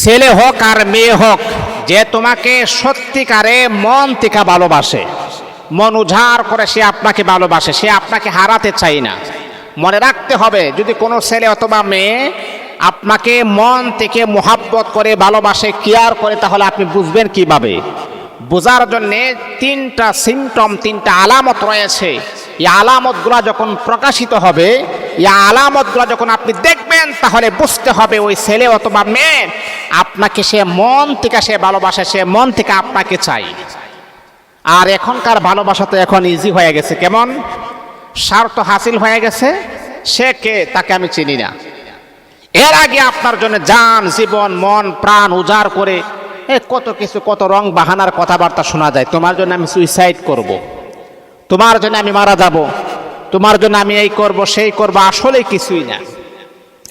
ছেলে হোক আর মেয়ে হোক, যে তোমাকে সত্যিকারে মন থেকে ভালোবাসে, মন উজাড় করে সে আপনাকে ভালোবাসে, সে আপনাকে হারাতে চাই না। মনে রাখতে হবে, যদি কোনো ছেলে অথবা মেয়ে আপনাকে মন থেকে মোহাব্বত করে, ভালোবাসে, কেয়ার করে, তাহলে আপনি বুঝবেন কীভাবে? বোঝার জন্যে তিনটা সিমটম তিনটা আলামত রয়েছে। এই আলামতগুলো যখন প্রকাশিত হবে এই আলামতগুলো যখন আপনি দেখবেন, তাহলে বুঝতে হবে ওই ছেলে অথবা মেয়ে আপনাকে সে মন থেকে সে ভালোবাসে, সে মন থেকে আপনাকে চাই আর এখনকার ভালোবাসা তো এখন ইজি হয়ে গেছে। কেমন? স্বার্থ হাসিল হয়ে গেছে। সে কে? তাকে আমি চিনি না। এর আগে আপনার জন্য যান, জীবন, মন, প্রাণ উজাড় করে এ কত কিছু, কত রং বাহানার কথাবার্তা শোনা যায়। তোমার জন্য আমি সুইসাইড করব। তোমার জন্য আমি মারা যাব। তোমার জন্য আমি এই করব, সেই করব, আসলে কিছুই না।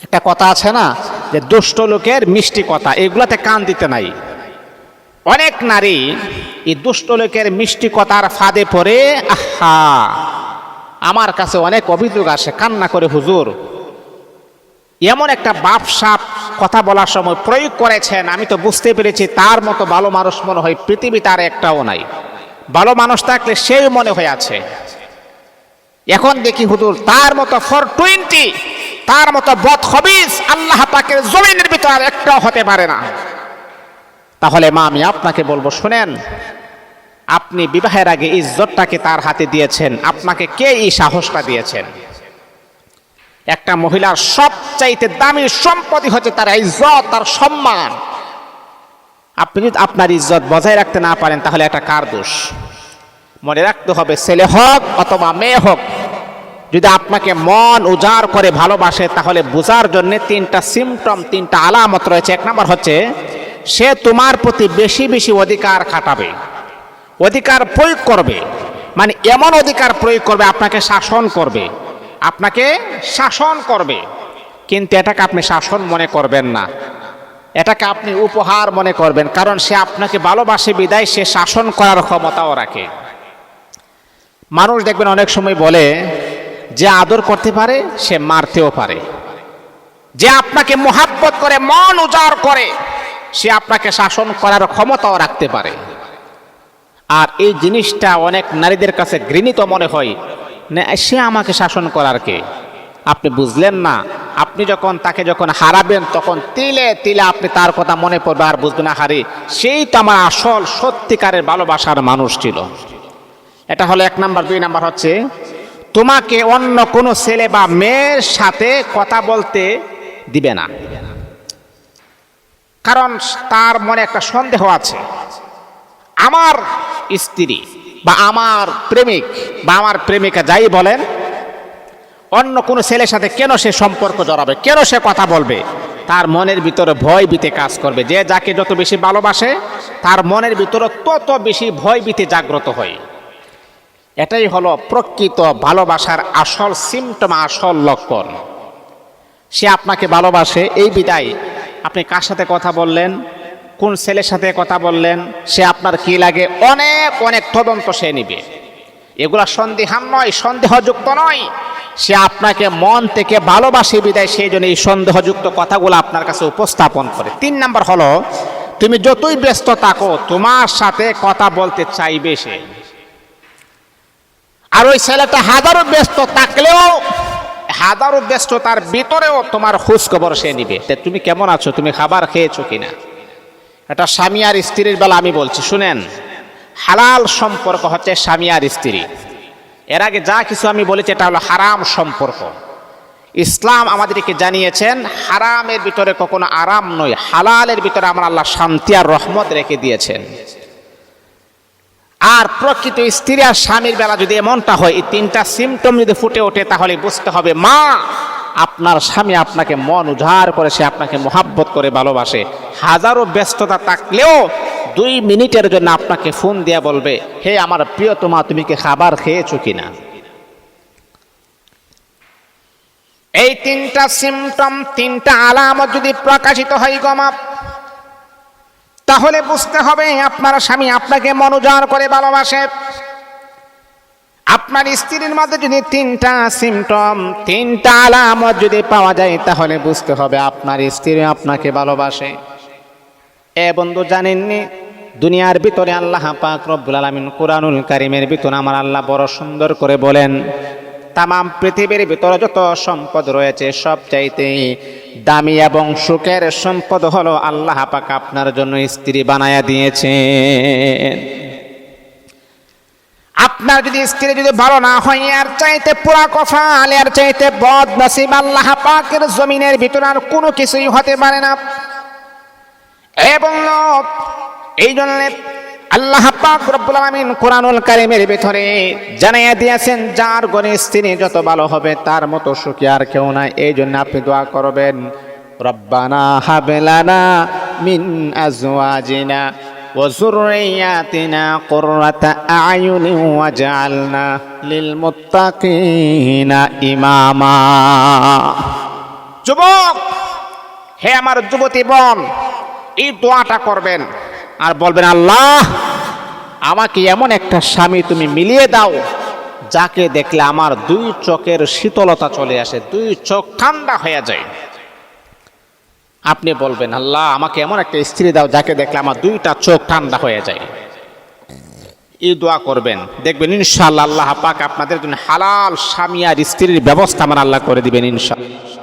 একটা কথা আছে না, যে দুষ্ট লোকের মিষ্টি কথা, এগুলাতে কান দিতে নাই। অনেক নারী এই দুষ্ট লোকের মিষ্টি কথার ফাঁদে পড়ে, আহা, আমার কাছে অনেক অভিযোগ আসে, কান্না করে, হুজুর, এমন একটা বাপ সাপ কথা বলার সময় প্রয়োগ করেছেন, আমি তো বুঝতে পেরেছি, তার মতো ভালো মানুষ মনে হয় পৃথিবী তার একটাও নাই। ভালো মানুষ থাকলে সেই মনে হয়ে আছে। এখন দেখি হুজুর, তার মতো ফর টোয়েন্টি তার মতো বদ হবিস আল্লাহ পাকের জমিনের ভিতর একটাও হতে পারে না। তাহলে মা, আমি আপনাকে বলব, শুনেন, আপনি বিবাহের আগে ইজ্জতটাকে তার হাতে দিয়েছেন, আপনাকে কে এই সাহসটা দিয়েছেন? একটা মহিলার সবচাইতে দামি সম্পত্তি হচ্ছে তার ইজ্জত, তার সম্মান। আপনি যদি আপনার ইজ্জত বজায় রাখতে না পারেন, তাহলে একটা কার দোষ? মনে রাখতে হবে, ছেলে হোক অথবা মেয়ে হোক, যদি আপনাকে মন উজাড় করে ভালোবাসে, তাহলে বোঝার জন্য তিনটা সিমটম তিনটা আলামত রয়েছে। এক নম্বর হচ্ছে, সে তোমার প্রতি বেশি বেশি অধিকার খাটাবে, অধিকার প্রয়োগ করবে মানে এমন অধিকার প্রয়োগ করবে, আপনাকে শাসন করবে, আপনাকে শাসন করবে, কিন্তু এটাকে আপনি শাসন মনে করবেন না। এটাকে আপনি উপহার মনে করবেন, কারণ সে আপনাকে ভালোবাসে, বিদায় সে শাসন করার ক্ষমতাও রাখে। মানুষ দেখবেন অনেক সময় বলে, যে আদর করতে পারে, সে মারতেও পারে। যে আপনাকে মোহাব্বত করে, মন উজাড় করে, সে আপনাকে শাসন করার ক্ষমতাও রাখতে পারে। আর এই জিনিসটা অনেক নারীদের কাছে ঘৃণিত মনে হয়। না, সে আমাকে শাসন করার কে? আপনি বুঝলেন না। আপনি যখন তাকে যখন হারাবেন, তখন তিলে তিলে আপনি তার কথা মনে পড়বে আর বুঝবেন হারি সেই তো আমার আসল সত্যিকারের ভালোবাসার মানুষ ছিল। এটা হলো এক নাম্বার, দুই নাম্বার হচ্ছে, তোমাকে অন্য কোনো ছেলে বা মেয়ের সাথে কথা বলতে দিবে না। কারণ তার মনে একটা সন্দেহ আছে। আমার স্ত্রী বা আমার প্রেমিক বা আমার প্রেমিকা যাই বলেন, অন্য কোনো ছেলের সাথে কেন সে সম্পর্ক জড়াবে, কেন সে কথা বলবে, তার মনের ভিতরে ভয় ভীতে কাজ করবে। যে যাকে যত বেশি ভালোবাসে, তার মনের ভিতরে তত বেশি ভয় ভীতে জাগ্রত হয়। এটাই হলো প্রকৃত ভালোবাসার আসল সিমটম আসল লক্ষণ। সে আপনাকে ভালোবাসে, এই বিদায়। আপনি কার সাথে কথা বললেন? কোন ছেলের সাথে কথা বললেন? সে আপনার কি লাগে? অনেক অনেক তদন্ত সে নিবে। এগুলা সন্দেহান নয়, সন্দেহযুক্ত নয়। সে আপনাকে মন থেকে ভালোবাসে বিদায়, সেই জন্য এই সন্দেহযুক্ত কথাগুলো আপনার কাছে উপস্থাপন করে। তিন নম্বর হলো, তুমি যতই ব্যস্ত থাকো, তোমার সাথে কথা বলতে চাইবে সে। আর ওই ছেলেটা হাজারো ব্যস্ত থাকলেও, হাজারো ব্যস্ততার ভিতরেও তোমার খোঁজ খবর সে নিবে। তুমি কেমন আছো? তুমি খাবার খেয়েছো কিনা? এটা স্বামী আর স্ত্রীর বেলা আমি বলছি, শুনেন, হালাল সম্পর্ক হচ্ছে স্বামী আর স্ত্রী। এর আগে যা কিছু আমি বলেছি, এটা হলো হারাম সম্পর্ক। ইসলাম আমাদেরকে জানিয়েছেন, হারামের ভিতরে কখনো আরাম নয়, হালালের ভিতরে আমার আল্লাহ শান্তি আর রহমত রেখে দিয়েছেন। আর প্রকৃত স্ত্রী আর স্বামীর বেলা যদি এমনটা হয়, এই তিনটা সিমটম যদি ফুটে ওঠে, তাহলে বুঝতে হবে, মা, আপনার স্বামী আপনাকে মন উজাড় করে, সে আপনাকে মোহাব্বত করে, ভালোবাসে। হাজারো ব্যস্ততা থাকলেও দুই মিনিটের জন্য আপনাকে ফোন দিয়ে বলবে, হে আমার প্রিয় তোমা, তুমি কি খাবার খেয়েছো কিনা? এই তিনটা সিমটম তিনটা আলামত যদি প্রকাশিত হয় গমা তাহলে বুঝতে হবে আপনার স্বামী আপনাকে মনোজার করে ভালোবাসে। আপনার স্ত্রীর মধ্যে যদি তিনটা সিমটম তিনটা আলামত যদি পাওয়া যায়, তাহলে বুঝতে হবে আপনার স্ত্রী আপনাকে ভালোবাসে। এ বন্ধু, জানেননি? দুনিয়ার ভিতরে আল্লাহ পাক রব্বুল আলামিন কোরআনুল কারিমের ভিতরে আমার আল্লাহ বড় সুন্দর করে বলেন তামাম পৃথিবীর ভিতরে যত সম্পদ রয়েছে সব চাইতে দামি এবং সুখের সম্পদ হলো আল্লাহ পাক আপনার জন্য স্ত্রী বানায়া দিয়েছেন। আপনার যদি স্ত্রী যদি ভালো না হয় আর চাইতে পুরা কফাল আর চাইতে বদ নসিব আল্লাহ পাকের জমিনের ভিতরে আর কোনো কিছুই হতে পারে না। এবং এই জন্য আল্লাহ পাক রব্বুল আলামিন কোরআনুল কারিমের ভিতরে জানাইয়া দিয়েছেন যার গণে স্ত্রী যত ভালো হবে তার মতো সুখী আর কেউ নাই এই জন্য আপনি দোয়া করবেন রব্বানা হাবেলানা মিন আজওয়াজিনা وذرياتنا قرة أعين وجعلنا للمتقين إماما যুবক হে আমার যুবতী বোন এই দোয়াটা করবেন আর বলবেন, আল্লাহ, আমাকে এমন একটা স্বামী তুমি মিলিয়ে দাও, যাকে দেখলে আমার দুই চোখের শীতলতা চলে আসে, দুই চোখ ঠান্ডা হয়ে যায়। আপনি বলবেন, আল্লাহ, আমাকে এমন একটা স্ত্রী দাও, যাকে দেখলে আমার দুইটা চোখ ঠান্ডা হয়ে যায়। এই দোয়া করবেন। দেখবেন, ইনশাআল্লাহ আল্লাহ পাক আপনাদের জন্য হালাল স্বামী আর স্ত্রীর ব্যবস্থা আমার আল্লাহ করে দিবেন, ইনশাআল্লাহ।